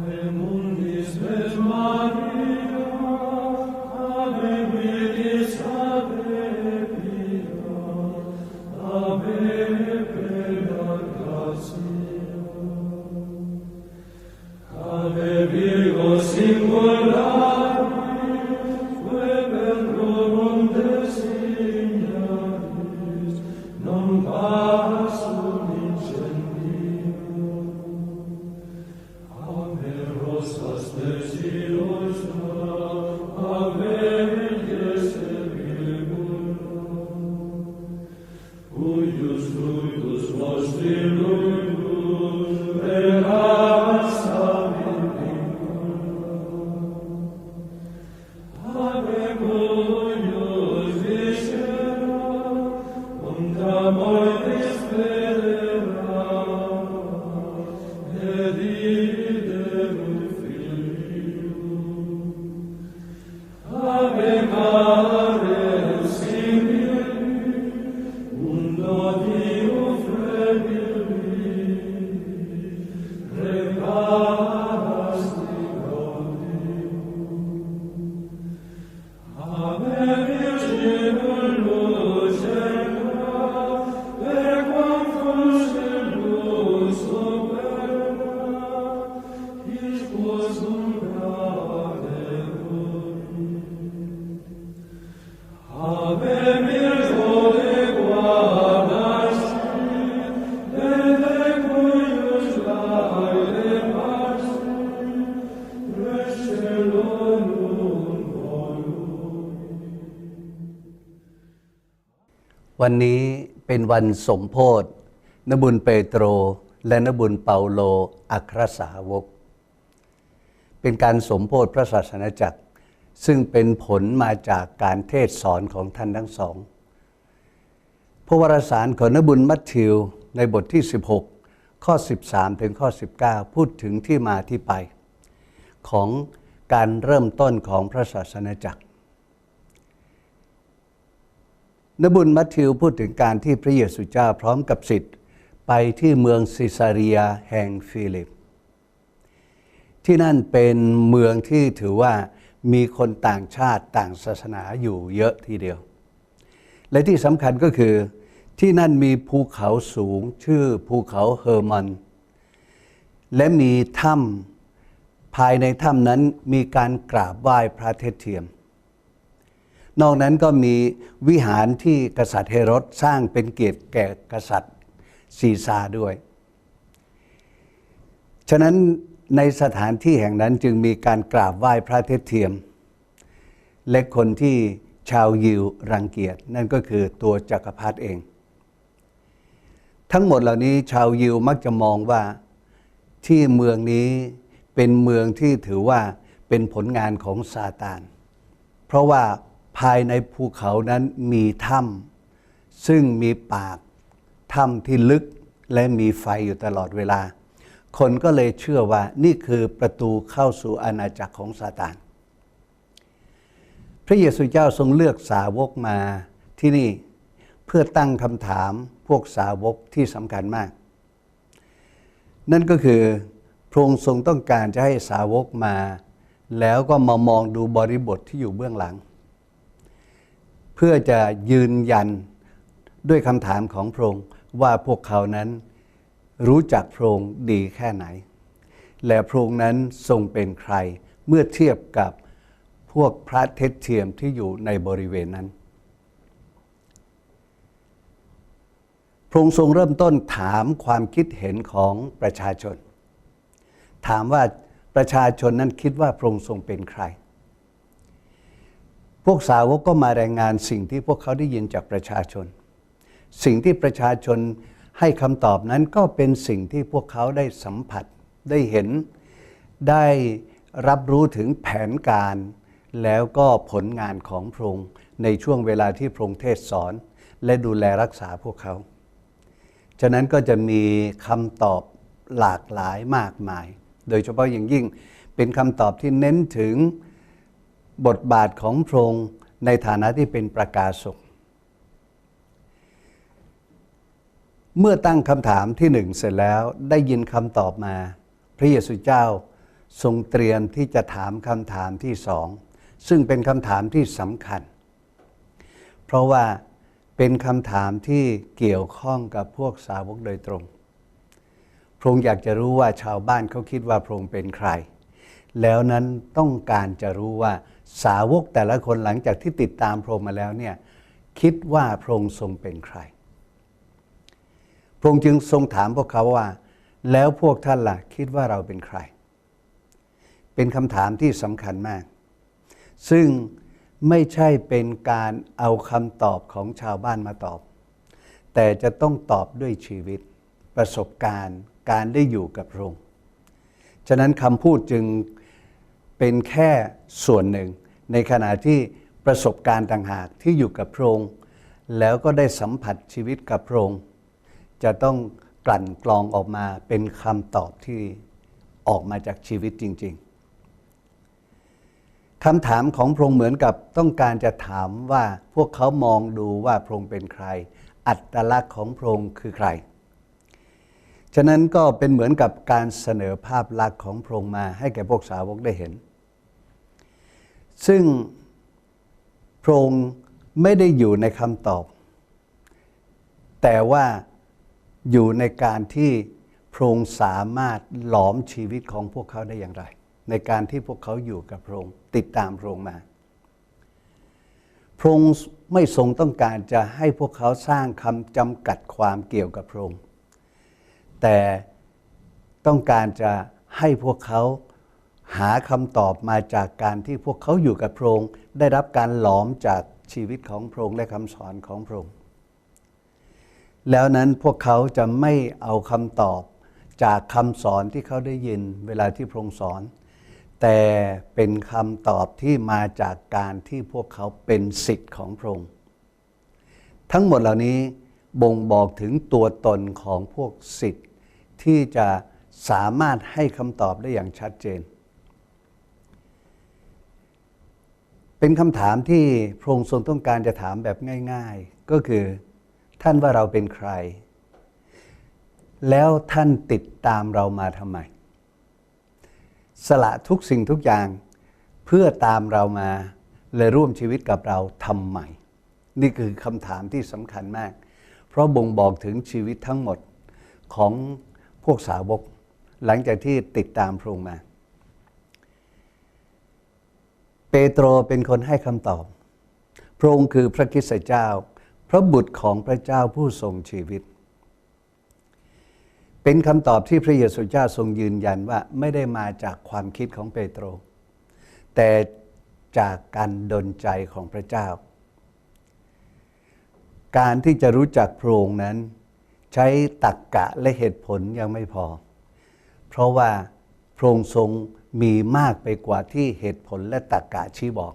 Ave mundis et Maria, วันนี้เป็นวันสมโพธนบุญเปโตร และนบุญเปาโลอัครสาวก เป็นการสมโพธพระศาสนาจักร ซึ่งเป็นผลมาจากการเทศสอนของท่านทั้งสอง พระวรสารของนบุญมัทธิวในบทที่ 16 ข้อ 13 ถึงข้อ 19 พูดถึงที่มาที่ไป ของการเริ่มต้นของพระศาสนาจักร นบุญมัทธิวพูดถึงการที่พระเยซูเจ้าพร้อมกับสิทธิ์ไปที่เมืองซิซาเรียแห่งฟิลิป ที่นั่นเป็นเมืองที่ถือว่ามีคนต่างชาติต่างศาสนาอยู่เยอะทีเดียว และที่สำคัญก็คือที่นั่นมีภูเขาสูงชื่อภูเขาเฮอร์มอนและมีถ้ำภายในถ้ำนั้นมีการกราบไหว้พระเทศเทียม นอกนั้นก็มีวิหารที่กษัตริย์เฮโรดสร้างเป็นเกียรติแก่กษัตริย์ซีซาด้วย ฉะนั้นในสถานที่แห่งนั้นจึงมีการกราบไหว้พระเทศเทียม และคนที่ชาวยิวรังเกียจนั่นก็คือตัวจักรพรรดิเอง ทั้งหมดเหล่านี้ชาวยิวมักจะมองว่าที่เมืองนี้เป็นเมืองที่ถือว่าเป็นผลงานของซาตาน เพราะว่า ภายในภูเขานั้นมีถ้ำซึ่งมีปากถ้ำที่ลึกและมีไฟอยู่ตลอดเวลา คนก็เลยเชื่อว่านี่คือประตูเข้าสู่อาณาจักรของซาตาน พระเยซูเจ้าทรงเลือกสาวกมาที่นี่เพื่อตั้งคำถามพวกสาวกที่สำคัญมาก นั่นก็คือพระองค์ทรงต้องการจะให้สาวกมา แล้วก็มามองดูบริบทที่อยู่เบื้องหลัง พื่อจะยืนยันด้วยคำถามของพระองค์ว่าพวกเขานั้นรู้จักพระองค์ดีแค่ไหน และพระองค์นั้นทรงเป็นใครเมื่อเทียบกับพวกพระเทศเทียมที่อยู่ในบริเวณนั้น พระองค์ทรงเริ่มต้นถามความคิดเห็นของประชาชน ถามว่าประชาชนนั้นคิดว่าพระองค์ทรงเป็นใคร พวกสาวกก็มารายงานสิ่งที่พวกเขาได้ยินจากประชาชน สิ่งที่ประชาชนให้คำตอบนั้นก็เป็นสิ่งที่พวกเขาได้สัมผัสได้เห็น ได้รับรู้ถึงแผนการ แล้วก็ผลงานของพระองค์ในช่วงเวลาที่พระองค์เทศสอน และดูแลรักษาพวกเขา ฉะนั้นก็จะมีคำตอบหลากหลายมากมาย โดยเฉพาะอย่างยิ่งเป็นคำตอบที่เน้นถึง บทบาทของพระองค์ในฐานะที่เป็นประกาศกเมื่อตั้งคำถามที่หนึ่งเสร็จแล้วได้ยินคำตอบมา พระเยซูเจ้าทรงเตรียมที่จะถามคำถามที่สอง ซึ่งเป็นคำถามที่สำคัญ เพราะว่าเป็นคำถามที่เกี่ยวข้องกับพวกสาวกโดยตรง พระองค์อยากจะรู้ว่าชาวบ้านเขาคิดว่าพระองค์เป็นใคร แล้วนั้นต้องการจะรู้ว่า สาวกแต่ละคนหลังจากที่ติดตามพระองค์มาแล้วเนี่ยคิดว่าพระองค์ทรงเป็นใคร พระองค์จึงทรงถามพวกเขาว่า แล้วพวกท่านล่ะคิดว่าเราเป็นใคร เป็นคำถามที่สำคัญมาก ซึ่งไม่ใช่เป็นการเอาคำตอบของชาวบ้านมาตอบ แต่จะต้องตอบด้วยชีวิต ประสบการณ์ การได้อยู่กับพระองค์ ฉะนั้นคำพูดจึงเป็นแค่ส่วนหนึ่ง ในขณะที่ประสบการณ์ต่างหากที่อยู่กับพระองค์แล้วก็ได้สัมผัสชีวิตกับพระองค์จะต้องกลั่นกรองออกมาเป็นคำตอบที่ออกมาจากชีวิตจริง ๆคำถามของพระองค์เหมือนกับต้องการจะถามว่าพวกเขามองดูว่าพระองค์เป็นใคร อัตลักษณ์ของพระองค์คือใคร ฉะนั้นก็เป็นเหมือนกับการเสนอภาพลักษณ์ของพระองค์มาให้แก่พวกสาวกได้เห็น ซึ่งพระองค์ไม่ได้อยู่ในคำตอบ แต่ว่าอยู่ในการที่พระองค์สามารถหลอมชีวิตของพวกเขาได้อย่างไร ในการที่พวกเขาอยู่กับพระองค์ติดตามพระองค์มาพระองค์ไม่ทรงต้องการจะให้พวกเขาสร้างคำจำกัดความเกี่ยวกับพระองค์แต่ต้องการจะให้พวกเขา หาคำตอบมาจากการที่พวกเขาอยู่กับพระองค์ได้รับการหลอมจากชีวิตของพระองค์และคำสอนของพระองค์แล้วนั้นพวกเขาจะไม่เอาคำตอบจากคำสอนที่เขาได้ยินเวลาที่พระองค์สอน แต่เป็นคำตอบที่มาจากการที่พวกเขาเป็นสิทธิ์ของพระองค์ทั้งหมดเหล่านี้บ่งบอกถึงตัวตนของพวกสิทธิ์ที่จะสามารถให้คำตอบได้อย่างชัดเจน เป็นคำถามที่พระองค์ทรงต้องการจะถามแบบง่าย ๆ ก็คือท่านว่าเราเป็นใคร แล้วท่านติดตามเรามาทำไม สละทุกสิ่งทุกอย่างเพื่อตามเรามาและร่วมชีวิตกับเราทำไม นี่คือคำถามที่สำคัญมาก เพราะบ่งบอกถึงชีวิตทั้งหมดของพวกสาวก หลังจากที่ติดตามพระองค์มา เปโตรเป็นคนให้คำตอบ พระองค์คือพระคริสต์เจ้า พระบุตรของพระเจ้าผู้ทรงชีวิต เป็นคำตอบที่พระเยซูเจ้าทรงยืนยันว่าไม่ได้มาจากความคิดของเปโตร แต่จากการดลใจของพระเจ้า การที่จะรู้จักพระองค์นั้น ใช้ตักกะและเหตุผลยังไม่พอ เพราะว่าพระองค์ทรง มีมากไปกว่าที่เหตุผลและตักกะชี้บอก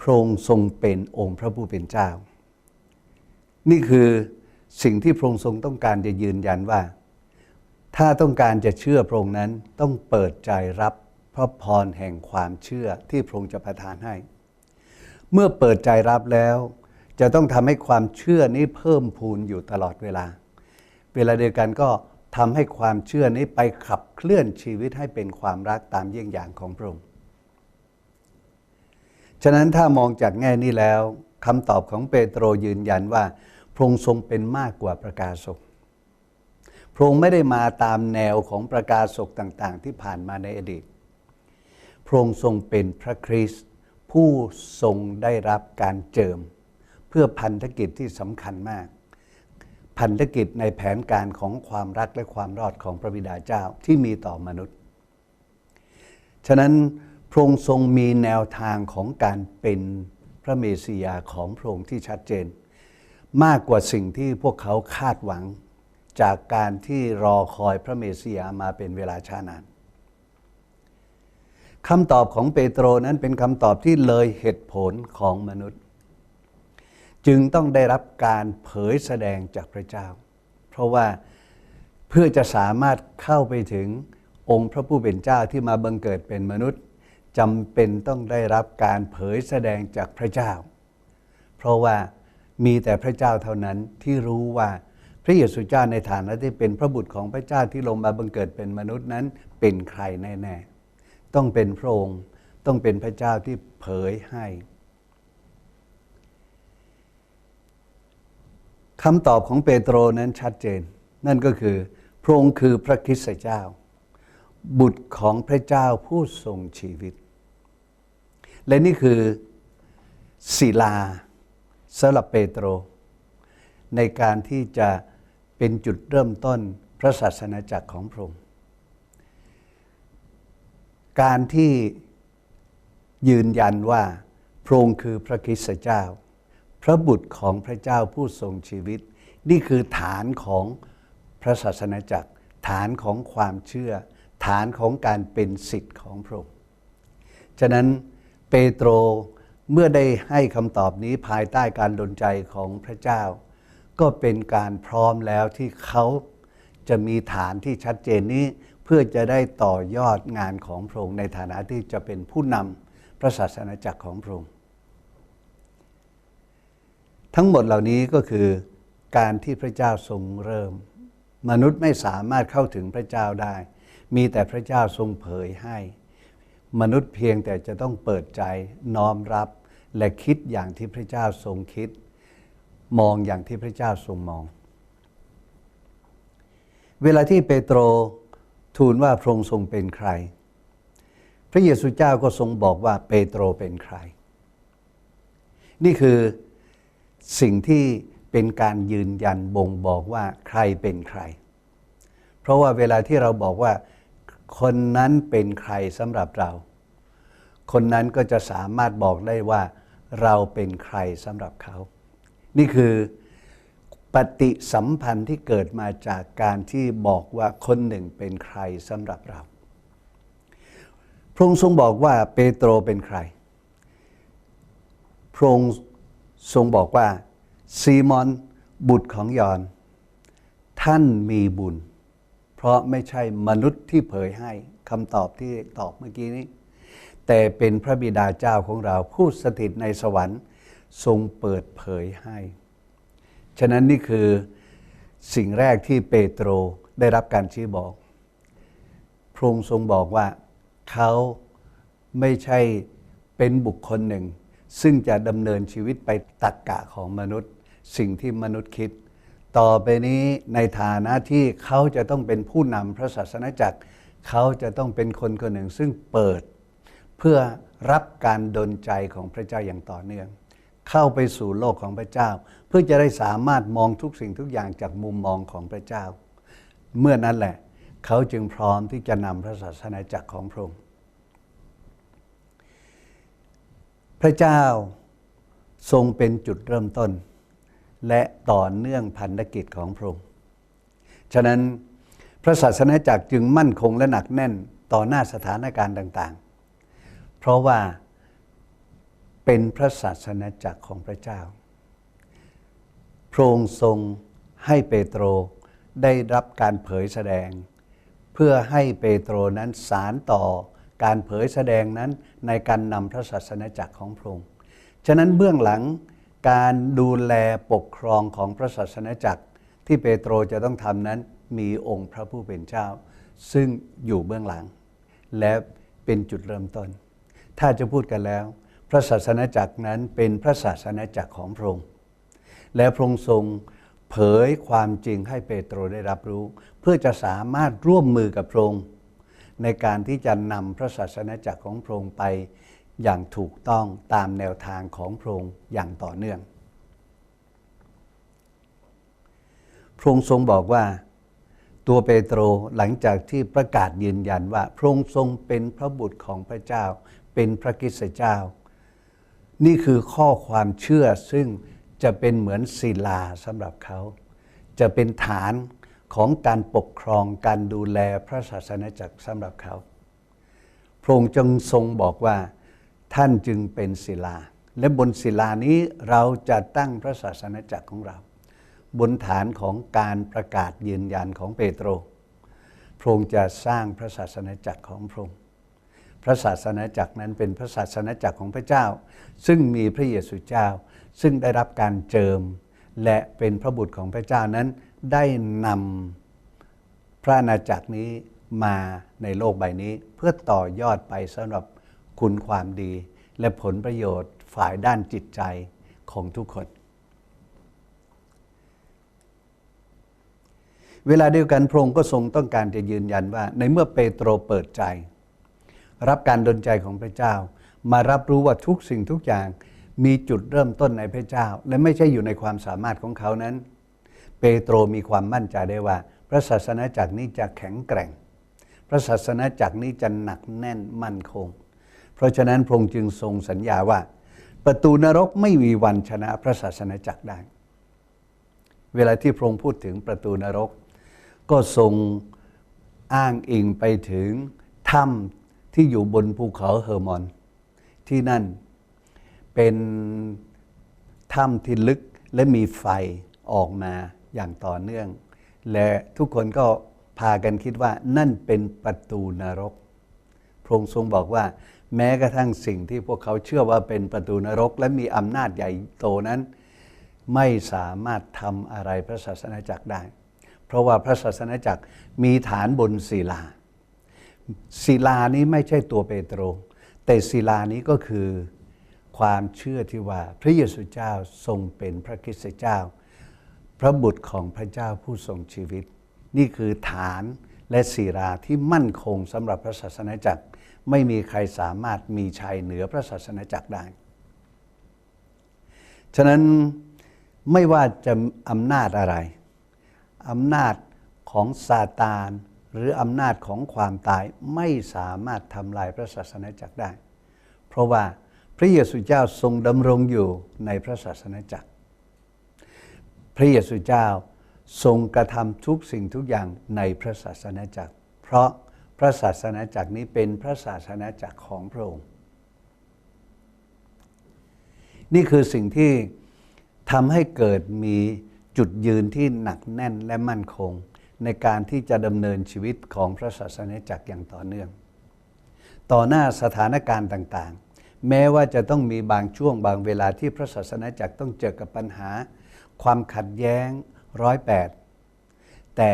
พระองค์ทรงเป็นองค์พระผู้เป็นเจ้า นี่คือสิ่งที่พระองค์ทรงต้องการจะยืนยันว่า ถ้าต้องการจะเชื่อพระองค์นั้นต้องเปิดใจรับพระพรแห่งความเชื่อที่พระองค์จะประทานให้ เมื่อเปิดใจรับแล้ว จะต้องทำให้ความเชื่อนี้เพิ่มพูนอยู่ตลอดเวลา เวลาเดียวกันก็ ทำให้ความเชื่อนี้ไปขับเคลื่อนชีวิตให้เป็นความรักตามเยี่ยงอย่างของพระองค์ฉะนั้นถ้ามองจากแง่นี้แล้วคำตอบของเปโตรยืนยันว่า พระองค์ทรงเป็นมากกว่าประกาศกพระองค์ไม่ได้มาตามแนวของประกาศกต่างๆ ที่ผ่านมาในอดีต พระองค์ทรงเป็นพระคริสต์ผู้ทรงได้รับการเจิม เพื่อพันธกิจที่สำคัญมาก พันธกิจในแผนการของความรักและความรอดของพระบิดาเจ้าที่มีต่อมนุษย์ ฉะนั้นพระองค์ทรงมีแนวทางของการเป็นพระเมสสิยาของพระองค์ที่ชัดเจน มากกว่าสิ่งที่พวกเขาคาดหวังจากการที่รอคอยพระเมสสิยามาเป็นเวลาช้านานคำตอบของเปโตรนั้นเป็นคำตอบที่เลยเหตุผลของมนุษย์ จึงต้องได้รับการเผยแสดงจากพระเจ้า เพราะว่าเพื่อจะสามารถเข้าไปถึงองค์พระผู้เป็นเจ้าที่มาบังเกิดเป็นมนุษย์จำเป็นต้องได้รับการเผยแสดงจากพระเจ้า เพราะว่ามีแต่พระเจ้าเท่านั้นที่รู้ว่าพระเยซูเจ้าในฐานะที่เป็นพระบุตรของพระเจ้าที่ลงมาบังเกิดเป็นมนุษย์นั้นเป็นใครแน่ ๆ ต้องเป็นพระองค์ต้องเป็นพระเจ้าที่เผยให้ คำตอบของเปโตรนั้นชัดเจน นั่นก็คือ พระองค์คือพระคริสต์เจ้า บุตรของพระเจ้าผู้ทรงชีวิต และนี่คือศิลาสำหรับเปโตร ในการที่จะเป็นจุดเริ่มต้นพระศาสนาจักรของพระองค์การที่ยืนยันว่าพระองค์คือพระคริสต์เจ้า พระบุตรของพระเจ้าผู้ทรงชีวิต นี่คือฐานของพระศาสนาจักร ฐานของความเชื่อ ฐานของการเป็นสิทธิ์ของพระองค์ฉะนั้นเปโตรเมื่อได้ให้คำตอบนี้ภายใต้การดลใจของพระเจ้า ก็เป็นการพร้อมแล้วที่เขาจะมีฐานที่ชัดเจนนี้เพื่อจะได้ต่อยอดงานของพระองค์ในฐานะที่จะเป็นผู้นำพระศาสนาจักรของพระองค์ ทั้งหมดเหล่านี้ก็คือการที่พระเจ้าทรงเริ่ม มนุษย์ไม่สามารถเข้าถึงพระเจ้าได้ มีแต่พระเจ้าทรงเผยให้ มนุษย์เพียงแต่จะต้องเปิดใจน้อมรับ และคิดอย่างที่พระเจ้าทรงคิด มองอย่างที่พระเจ้าทรงมอง เวลาที่เปโตรทูลว่าพระองค์ทรงเป็นใคร พระเยซูเจ้าก็ทรงบอกว่าเปโตรเป็นใคร นี่คือ สิ่งที่เป็นการยืนยันบ่งบอกว่าใครเป็นใคร เพราะว่าเวลาที่เราบอกว่า คนนั้นเป็นใครสำหรับเรา คนนั้นก็จะสามารถบอกได้ว่า เราเป็นใครสำหรับเขา นี่คือปฏิสัมพันธ์ที่เกิดมาจากการที่บอกว่าคนหนึ่งเป็นใครสำหรับเรา พระองค์ทรงบอกว่าเปโตรเป็นใคร พระองค์ ทรงบอกว่า ซีมอนบุตรของยอน ท่านมีบุญ เพราะไม่ใช่มนุษย์ที่เผยให้คำตอบที่ตอบเมื่อกี้นี้ แต่เป็นพระบิดาเจ้าของเราผู้สถิตในสวรรค์ ทรงเปิดเผยให้ ฉะนั้นนี่คือสิ่งแรกที่เปโตรได้รับการชี้บอก พระองค์ทรงบอกว่าเขาไม่ใช่เป็นบุคคลหนึ่ง ซึ่งจะดำเนินชีวิตไปตักกะของมนุษย์ สิ่งที่มนุษย์คิด ต่อไปนี้ในฐานะที่เขาจะต้องเป็นผู้นำพระศาสนาจักร เขาจะต้องเป็นคนคนหนึ่งซึ่งเปิด เพื่อรับการดลใจของพระเจ้าอย่างต่อเนื่อง เข้าไปสู่โลกของพระเจ้า เพื่อจะได้สามารถมองทุกสิ่งทุกอย่างจากมุมมองของพระเจ้า เมื่อนั้นแหละ เขาจึงพร้อมที่จะนำพระศาสนาจักรของพระองค์ พระเจ้าทรงเป็นจุดเริ่มต้น และต่อเนื่องพันธกิจของพระองค์ ฉะนั้นพระศาสนาจักรจึงมั่นคงและหนักแน่นต่อหน้าสถานการณ์ต่าง ๆ เพราะว่าเป็นพระศาสนาจักรของพระเจ้า พระองค์ทรงให้เปโตรได้รับการเผยแสดง เพื่อให้เปโตรนั้นสารต่อ การเผยแสดงนั้นในการนำพระศาสนาจักรของพระองค์ฉะนั้นเบื้องหลังการดูแลปกครองของพระศาสนาจักร ที่เปโตรจะต้องทำนั้นมีองค์พระผู้เป็นเจ้า ซึ่งอยู่เบื้องหลัง และเป็นจุดเริ่มต้น ถ้าจะพูดกันแล้ว พระศาสนาจักรนั้นเป็นพระศาสนาจักรของพระองค์และพระองค์ทรงเผยความจริงให้เปโตรได้รับรู้ เพื่อจะสามารถร่วมมือกับพระองค์ ในการที่จะนำพระศาสนาจักรของพระองค์ไป อย่างถูกต้องตามแนวทางของพระองค์อย่างต่อเนื่อง พระองค์ทรงบอกว่าตัวเปโตรหลังจากที่ประกาศยืนยันว่า พระองค์ทรงเป็นพระบุตรของพระเจ้า เป็นพระกิสเจ้า นี่คือข้อความเชื่อซึ่งจะเป็นเหมือนศิลาสำหรับเขา จะเป็นฐาน ของการปกครองการดูแลพระศาสนาจักรสำหรับเขา พระองค์จึงทรงบอกว่าท่านจึงเป็นศิลา และบนศิลานี้เราจะตั้งพระศาสนาจักรของเรา บนฐานของการประกาศยืนยันของเปโตร พระองค์จะสร้างพระศาสนาจักรของพระองค์พระศาสนาจักรนั้นเป็นพระศาสนาจักรของพระเจ้า ซึ่งมีพระเยซูเจ้า ซึ่งได้รับการเจิม และเป็นพระบุตรของพระเจ้านั้น ได้นำพระอาณาจักรนี้มาในโลกใบนี้ เพื่อต่อยอดไปสำหรับคุณความดี และผลประโยชน์ฝ่ายด้านจิตใจของทุกคน เวลาเดียวกันพระองค์ก็ทรงต้องการจะยืนยันว่า ในเมื่อเปโตรเปิดใจ รับการดลใจของพระเจ้า มารับรู้ว่าทุกสิ่งทุกอย่างมีจุดเริ่มต้นในพระเจ้า และไม่ใช่อยู่ในความสามารถของเขานั้น ปโตรมีความมั่นใจได้ว่า พระศาสนาจักรนี้จะแข็งแกร่ง พระศาสนาจักรนี้จะหนักแน่นมั่นคง เพราะฉะนั้นพระองค์จึงทรงสัญญาว่า ประตูนรกไม่มีวันชนะพระศาสนาจักรได้ เวลาที่พระองค์พูดถึงประตูนรก ก็ทรงอ้างอิงไปถึงถ้ำที่อยู่บนภูเขาเฮอร์มอน ที่นั่นเป็นถ้ำที่ลึกและมีไฟออกมา อย่างต่อเนื่อง และทุกคนก็พากันคิดว่านั่นเป็นประตูนรก พระองค์ทรงบอกว่า แม้กระทั่งสิ่งที่พวกเขาเชื่อว่าเป็นประตูนรก และมีอำนาจใหญ่โตนั้น ไม่สามารถทำอะไรพระศาสนาจักรได้ เพราะว่าพระศาสนาจักรมีฐานบนศิลา ศิลานี้ไม่ใช่ตัวเปโตร แต่ศิลานี้ก็คือความเชื่อที่ว่าพระเยซูเจ้าทรงเป็นพระคริสต์เจ้า ระบุตรของพระเจ้าผู้ทรงชีวิต นี่คือฐานและศิลาที่มั่นคงสำหรับพระศาสนาจักร ไม่มีใครสามารถมีชัยเหนือพระศาสนาจักรได้ ฉะนั้นไม่ว่าจะอำนาจอะไรอำนาจของซาตานหรืออำนาจของความตายไม่สามารถทำลายพระศาสนาจักรได้ เพราะว่าพระเยซูเจ้าทรงดำรงอยู่ในพระศาสนาจักร พระเยซูเจ้าทรงกระทำทุกสิ่งทุกอย่างในพระศาสนาจักร เพราะพระศาสนาจักรนี้เป็นพระศาสนาจักรของพระองค์ นี่คือสิ่งที่ทำให้เกิดมีจุดยืนที่หนักแน่นและมั่นคง ในการที่จะดำเนินชีวิตของพระศาสนาจักรอย่างต่อเนื่อง ต่อหน้าสถานการณ์ต่างๆ แม้ว่าจะต้องมีบางช่วงบางเวลาที่พระศาสนาจักรต้องเจอกับปัญหา ความขัดแย้งร้อยแปดแต่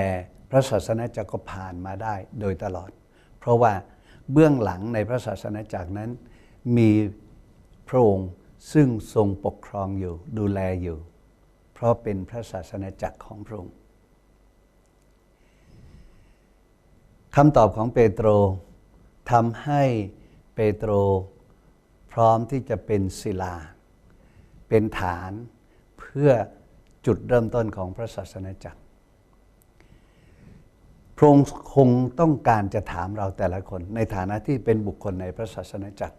พระศาสนาจักรก็ผ่านมาได้โดยตลอด เพราะว่าเบื้องหลังในพระศาสนาจักรนั้น มีพระองค์ซึ่งทรงปกครองอยู่ดูแลอยู่ เพราะเป็นพระศาสนาจักรของพระองค์คำตอบของเปโตรทำให้เปโตรพร้อมที่จะเป็นศิลา เป็นฐานเพื่อ จุดเริ่มต้นของพระศาสนาจักร พระองค์คงต้องการจะถามเราแต่ละคน ในฐานะที่เป็นบุคคลในพระศาสนาจักร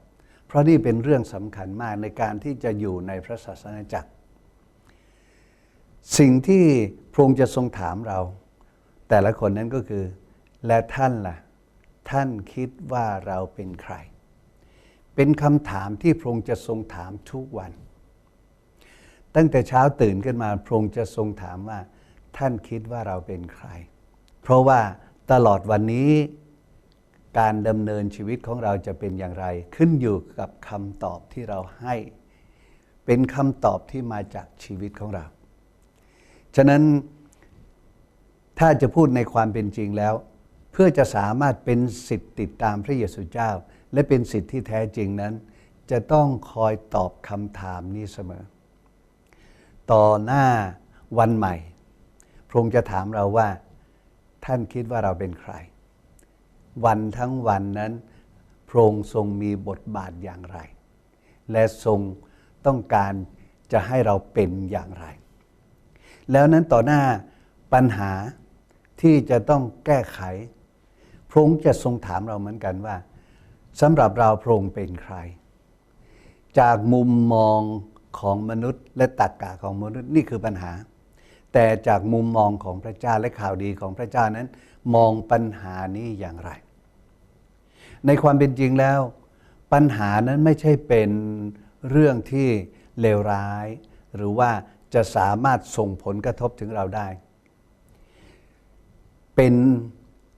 เพราะนี่เป็นเรื่องสำคัญมากในการที่จะอยู่ในพระศาสนาจักร สิ่งที่พระองค์จะทรงถามเรา แต่ละคนนั้นก็คือ และท่านล่ะ ท่านคิดว่าเราเป็นใคร เป็นคำถามที่พระองค์จะทรงถามทุกวัน ตั้งแต่เช้าตื่นขึ้นมาพระองค์จะทรงถามว่า ท่านคิดว่าเราเป็นใคร เพราะว่าตลอดวันนี้การดำเนินชีวิตของเราจะเป็นอย่างไร ขึ้นอยู่กับคำตอบที่เราให้ เป็นคำตอบที่มาจากชีวิตของเรา ฉะนั้นถ้าจะพูดในความเป็นจริงแล้ว เพื่อจะสามารถเป็นสิทธิ์ติดตามพระเยซูเจ้า และเป็นสิทธิ์ที่แท้จริงนั้น จะต้องคอยตอบคำถามนี้เสมอ ต่อหน้าวันใหม่ พระองค์จะถามเราว่า ท่านคิดว่าเราเป็นใคร วันทั้งวันนั้นพระองค์ทรงมีบทบาทอย่างไร และทรงต้องการจะให้เราเป็นอย่างไร แล้วนั้นต่อหน้าปัญหาที่จะต้องแก้ไข พระองค์จะทรงถามเราเหมือนกันว่าสำหรับเราพระองค์เป็นใคร จากมุมมอง ของมนุษย์และตรรกกะของมนุษย์นี่คือปัญหา แต่จากมุมมองของพระเจ้าและข่าวดีของพระเจ้านั้น มองปัญหานี้อย่างไร ในความเป็นจริงแล้ว ปัญหานั้นไม่ใช่เป็นเรื่องที่เลวร้าย หรือว่าจะสามารถส่งผลกระทบถึงเราได้ เป็น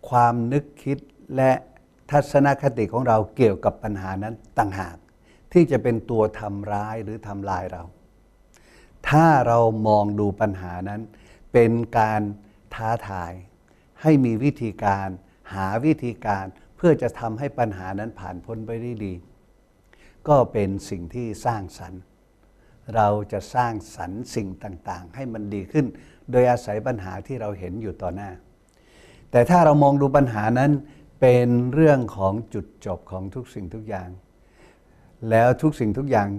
ความนึกคิดและทัศนคติของเราเกี่ยวกับปัญหานั้นต่างหาก ที่จะเป็นตัวทำร้ายหรือทำลายเรา ถ้าเรามองดูปัญหานั้น เป็นการท้าทาย ให้มีวิธีการหาวิธีการเพื่อจะทำให้ปัญหานั้นผ่านพ้นไปได้ดี ก็เป็นสิ่งที่สร้างสรรค์ เราจะสร้างสรรค์สิ่งต่างๆ ให้มันดีขึ้น โดยอาศัยปัญหาที่เราเห็นอยู่ต่อหน้า แต่ถ้าเรามองดูปัญหานั้นเป็นเรื่องของจุดจบของทุกสิ่งทุกอย่าง แล้วทุกสิ่งทุกอย่าง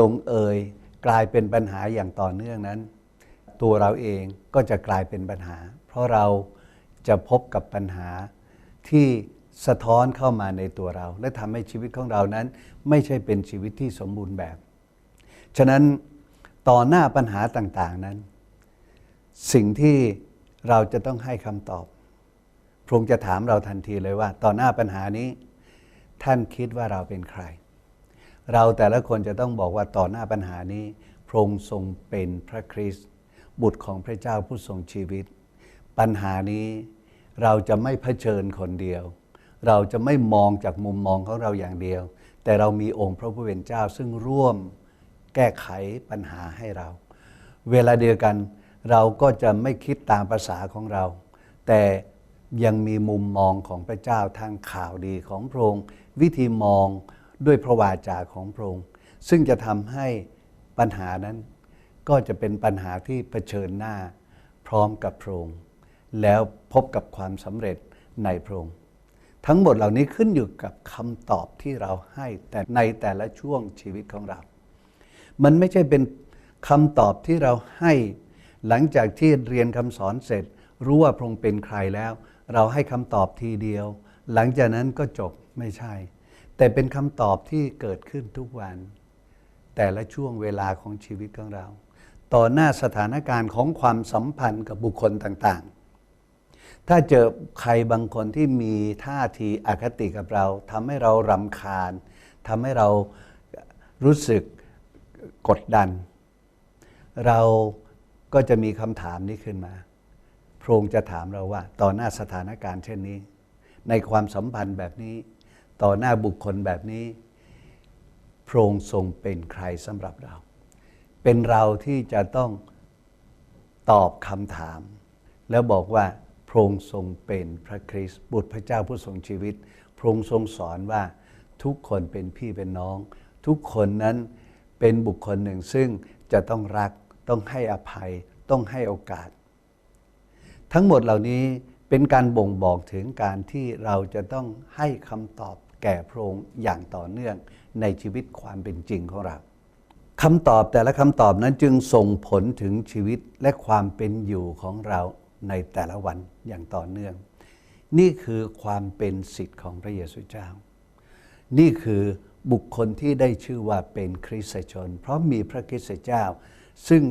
ลงเอยกลายเป็นปัญหาอย่างต่อเนื่องนั้น ตัวเราเองก็จะกลายเป็นปัญหา เพราะเราจะพบกับปัญหาที่สะท้อนเข้ามาในตัวเรา และทำให้ชีวิตของเรานั้น ไม่ใช่เป็นชีวิตที่สมบูรณ์แบบ ฉะนั้นต่อหน้าปัญหาต่างๆนั้น สิ่งที่เราจะต้องให้คำตอบพระองค์จะถามเราทันทีเลยว่า ต่อหน้าปัญหานี้ ท่านคิดว่าเราเป็นใคร เราแต่ละคนจะต้องบอกว่าต่อหน้าปัญหานี้ พระองค์ทรงเป็นพระคริสต์บุตรของพระเจ้าผู้ทรงชีวิต ปัญหานี้เราจะไม่เผชิญคนเดียว เราจะไม่มองจากมุมมองของเราอย่างเดียว แต่เรามีองค์พระผู้เป็นเจ้าซึ่งร่วมแก้ไขปัญหาให้เรา เวลาเดียวกันเราก็จะไม่คิดตามภาษาของเรา แต่ยังมีมุมมองของพระเจ้าทางข่าวดีของพระองค์วิธีมอง ด้วยพระวาจาของพระองค์ ซึ่งจะทำให้ปัญหานั้น ก็จะเป็นปัญหาที่เผชิญหน้าพร้อมกับพระองค์ แล้วพบกับความสำเร็จในพระองค์ทั้งหมดเหล่านี้ขึ้นอยู่กับคำตอบที่เราให้แต่ในแต่ละช่วงชีวิตของเรา มันไม่ใช่เป็นคำตอบที่เราให้หลังจากที่เรียนคำสอนเสร็จ รู้ว่าพระองค์เป็นใครแล้ว เราให้คำตอบทีเดียว หลังจากนั้นก็จบไม่ใช่ แต่เป็นคำตอบที่เกิดขึ้นทุกวัน แต่ละช่วงเวลาของชีวิตของเรา ต่อหน้าสถานการณ์ของความสัมพันธ์กับบุคคลต่างๆ ถ้าเจอใครบางคนที่มีท่าทีอคติกับเราทำให้เรารำคาญทำให้เรารู้สึกกดดัน เราก็จะมีคำถามนี้ขึ้นมา พระองค์จะถามเราว่า ต่อหน้าสถานการณ์เช่นนี้ ในความสัมพันธ์แบบนี้ ต่อหน้าบุคคลแบบนี้พระองค์ทรงเป็นใครสำหรับเรา เป็นเราที่จะต้องตอบคำถาม แล้วบอกว่าพระองค์ทรงเป็นพระคริสต์บุตรพระเจ้าผู้ทรงชีวิต พระองค์ทรงสอนว่าทุกคนเป็นพี่เป็นน้อง ทุกคนนั้นเป็นบุคคลหนึ่งซึ่งจะต้องรักต้องให้อภัยต้องให้โอกาส ทั้งหมดเหล่านี้เป็นการบ่งบอกถึงการที่เราจะต้องให้คำตอบ แก่พระองค์อย่างต่อเนื่องในชีวิตความเป็นจริงของเราคำตอบแต่ละคำตอบนั้นจึงส่งผลถึงชีวิตและความเป็นอยู่ของเราในแต่ละวันอย่างต่อเนื่อง นี่คือความเป็นสิทธิ์ของพระเยซูเจ้า นี่คือบุคคลที่ได้ชื่อว่าเป็นคริสตชน เพราะมีพระคริสตเจ้า ซึ่ง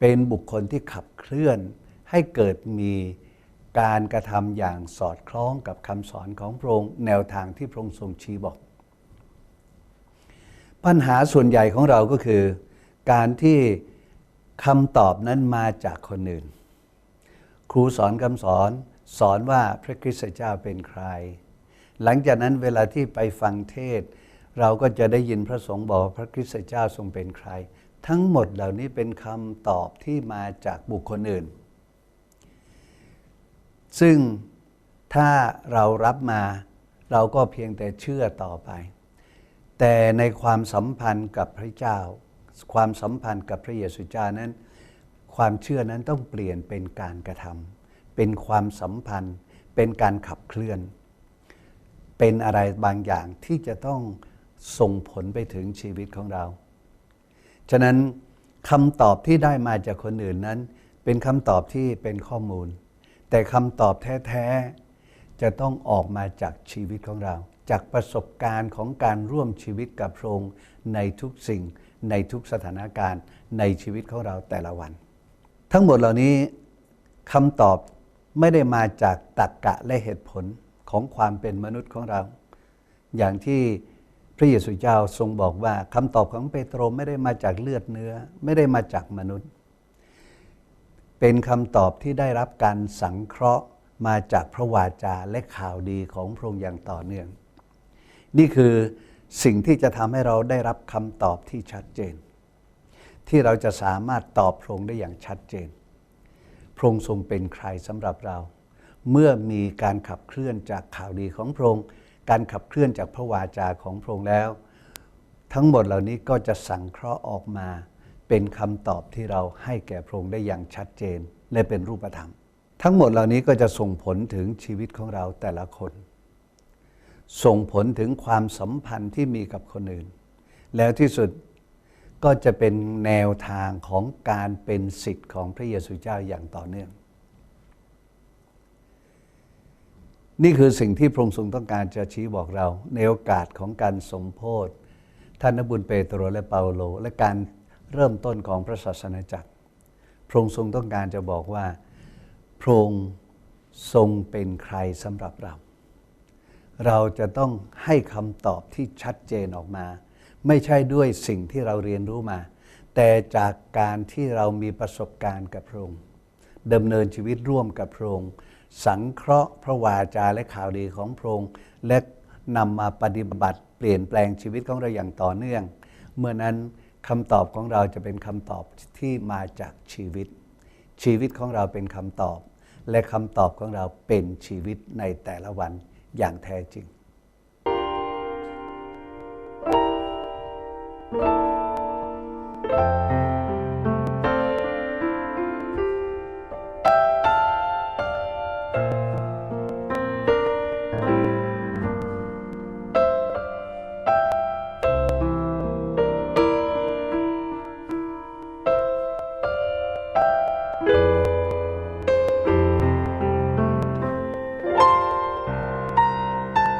เป็นบุคคลที่ขับเคลื่อนให้เกิดมี การกระทำอย่างสอดคล้องกับคำสอนของพระองค์แนวทางที่พระองค์ทรงชี้บอก ปัญหาส่วนใหญ่ของเราก็คือ การที่คำตอบนั้นมาจากคนอื่น ครูสอนคำสอนสอนว่าพระคริสต์เจ้าเป็นใคร หลังจากนั้นเวลาที่ไปฟังเทศ เราก็จะได้ยินพระสงฆ์บอกพระคริสต์เจ้าทรงเป็นใคร ทั้งหมดเหล่านี้เป็นคำตอบที่มาจากบุคคลอื่น ซึ่งถ้าเรารับมาเราก็เพียงแต่เชื่อต่อไป แต่ในความสัมพันธ์กับพระเจ้า ความสัมพันธ์กับพระเยซูเจ้านั้น ความเชื่อนั้นต้องเปลี่ยนเป็นการกระทำเป็นความสัมพันธ์ เป็นการขับเคลื่อน เป็นอะไรบางอย่างที่จะต้องส่งผลไปถึงชีวิตของเรา ฉะนั้นคำตอบที่ได้มาจากคนอื่นนั้น เป็นคำตอบที่เป็นข้อมูล แต่คำตอบแท้ๆ จะต้องออกมาจากชีวิตของเรา จากประสบการณ์ของการร่วมชีวิตกับพระองค์ในทุกสิ่ง ในทุกสถานการณ์ ในชีวิตของเราแต่ละวัน ทั้งหมดเหล่านี้คำตอบไม่ได้มาจากตรรกกะและเหตุผลของความเป็นมนุษย์ของเรา อย่างที่พระเยซูเจ้าทรงบอกว่าคำตอบของเปโตรไม่ได้มาจากเลือดเนื้อ ไม่ได้มาจากมนุษย์ เป็นคำตอบที่ได้รับการสังเคราะห์มาจากพระวาจาและข่าวดีของพระองค์อย่างต่อเนื่อง นี่คือสิ่งที่จะทำให้เราได้รับคำตอบที่ชัดเจน ที่เราจะสามารถตอบพระองค์ได้อย่างชัดเจน พระองค์ทรงเป็นใครสำหรับเรา เมื่อมีการขับเคลื่อนจากข่าวดีของพระองค์การขับเคลื่อนจากพระวาจาของพระองค์แล้ว ทั้งหมดเหล่านี้ก็จะสังเคราะห์ออกมา เป็นคำตอบที่เราให้แก่พระองค์ได้อย่างชัดเจนและเป็นรูปธรรม ทั้งหมดเหล่านี้ก็จะส่งผลถึงชีวิตของเราแต่ละคน ส่งผลถึงความสัมพันธ์ที่มีกับคนอื่น แล้วที่สุดก็จะเป็นแนวทางของการเป็นสิทธิ์ของพระเยซูเจ้าอย่างต่อเนื่อง นี่คือสิ่งที่พระองค์ทรงต้องการจะชี้บอกเรา ในโอกาสของการสมโพธิท่านนบุญเปโตรและเปาโล และการ เริ่มต้นของพระศาสนาจักร พระองค์ทรงต้องการจะบอกว่า พระองค์ทรงเป็นใครสำหรับเรา เราจะต้องให้คำตอบที่ชัดเจนออกมา ไม่ใช่ด้วยสิ่งที่เราเรียนรู้มา แต่จากการที่เรามีประสบการณ์กับพระองค์ดำเนินชีวิตร่วมกับพระองค์สังเคราะห์พระวาจาและข่าวดีของพระองค์และนำมาปฏิบัติเปลี่ยนแปลงชีวิตของเราอย่างต่อเนื่อง เมื่อนั้น คำตอบของเราจะเป็นคำตอบที่มาจากชีวิต ชีวิตของเราเป็นคำตอบ และคำตอบของเราเป็นชีวิตในแต่ละวันอย่างแท้จริง